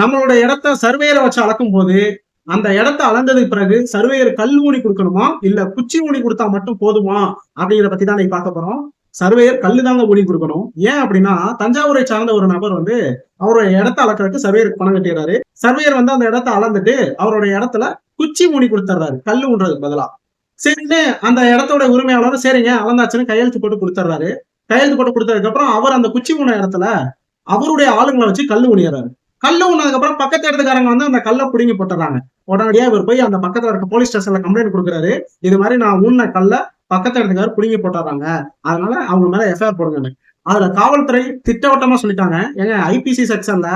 நம்மளோட இடத்த சர்வேயரை வச்சு அளக்கும் போது அந்த இடத்த அளந்ததுக்கு பிறகு சர்வேயர் கல் ஊனி கொடுக்கணுமா? இல்ல குச்சி ஊனி கொடுத்தா மட்டும் போதுமா? அப்படிங்கிற பத்தி தான் பார்க்க போறோம். சர்வேயர் கல்லு தாங்க ஊனி கொடுக்கணும். ஏன் அப்படின்னா தஞ்சாவூரை சார்ந்த ஒரு நபர் வந்து அவரோட இடத்த அளக்கிறதுக்கு சர்வேயருக்கு பணம் கட்டிடுறாரு. சர்வேயர் வந்து அந்த இடத்த அளந்துட்டு அவரோட இடத்துல குச்சி ஊனி கொடுத்துட்றாரு. கல் ஊன்றதுக்கு பதிலா. சரின்னு அந்த இடத்தோட உரிமையாளர் சரிங்க அளந்தாச்சுன்னு கையெழுத்து போட்டு கொடுத்துட்றாரு. கையெழுத்து போட்டு கொடுத்ததுக்கு அப்புறம் அவர் அந்த குச்சி ஊன இடத்துல அவருடைய ஆளுங்களை வச்சு கல்லு ஊனிடுறாரு. கல்லு ஊனதுக்கு பக்கத்து இடத்துக்காரங்க வந்து அந்த கல்லை பிடுங்கி போட்டுறாங்க. உடனடியா இவர் போய் அந்த பக்கத்துல இருக்க போலீஸ் ஸ்டேஷன்ல கம்ப்ளைண்ட் கொடுக்குறாரு. இது மாதிரி நான் ஊன கல்ல பக்கத்து இடத்துக்காரர் பிடுங்கி போட்டுறாங்க. அதனால அவங்க மேல எஃப்ஐஆர் போடுங்க அதுல காவல்துறை திட்டவட்டமா சொல்லிட்டாங்க. ஏங்க ஐபிசி செக்ஷன்ல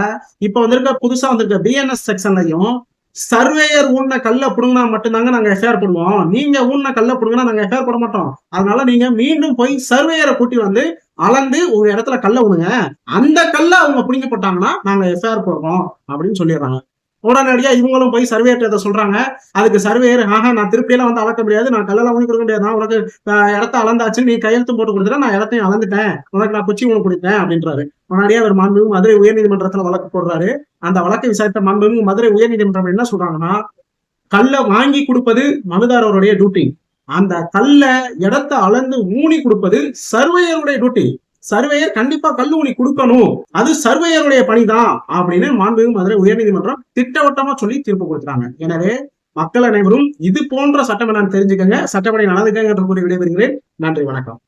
இப்ப வந்திருக்க புதுசா வந்திருக்க பிஎன்எஸ் செக்ஷன்லயும் சர்வேயர் ஊன்ன கல்ல புடுங்கினா மட்டும்தாங்க நாங்க எஃப்ஐஆர் போடுவோம். நீங்க ஊன்ன கல்ல புடுங்கினா நாங்க எஃப்ஐஆர் போட மாட்டோம். அதனால நீங்க மீண்டும் போய் சர்வேயரை கூட்டி வந்து அளந்து ஒரு இடத்துல கல்ல விடுங்க அந்த கல்ல அவங்க பிடுங்கி போட்டாங்கன்னா நாங்க எஃப்ஐஆர் போடுறோம் அப்படின்னு சொல்லிடுறாங்க. உடனடியா இவங்களும் போய் சர்வேயர்ட்ட சொல்றாங்க. அதுக்கு சர்வேயர் ஆஹா நான் திருப்பியெல்லாம் வந்து அளக்க முடியாது. நான் கல்லெல்லாம் ஊனி கொடுக்க முடியாது. நான் உனக்கு இடத்த அளந்தாச்சு நீ கையெழுத்து போட்டு கொடுத்துட்டா நான் இடத்தையும் அளந்துட்டேன். உனக்கு நான் குச்சி உனக்கு கொடுத்தேன் அப்படின்றாரு. உடனடியா அவர் மாண்புமிகு மதுரை உயர்நீதிமன்றத்துல வழக்கு போடுறாரு. அந்த வழக்கை விசாரித்த மாண்புமிகு மதுரை உயர்நீதிமன்றம் என்ன சொல்றாங்கன்னா கல்லை வாங்கி கொடுப்பது மனுதாரருடைய டியூட்டி அந்த கல்லை இடத்த அளந்து ஊனி கொடுப்பது சர்வேயருடைய டியூட்டி சர்வேயர் கண்டிப்பா கல் ஊனி கொடுக்கணும். அது சர்வேயருடைய பணிதான் அப்படின்னு மாண்புமிகு மதுரை உயர்நீதிமன்றம் திட்டவட்டமா சொல்லி தீர்ப்பு கொடுக்குறாங்க எனவே மக்கள் அனைவரும் இது போன்ற சட்டம் நான் தெரிஞ்சுக்கங்க. சட்டப்படி நடந்துக்கங்கன்ற கூறி விடைபெறுகிறேன். நன்றி வணக்கம்.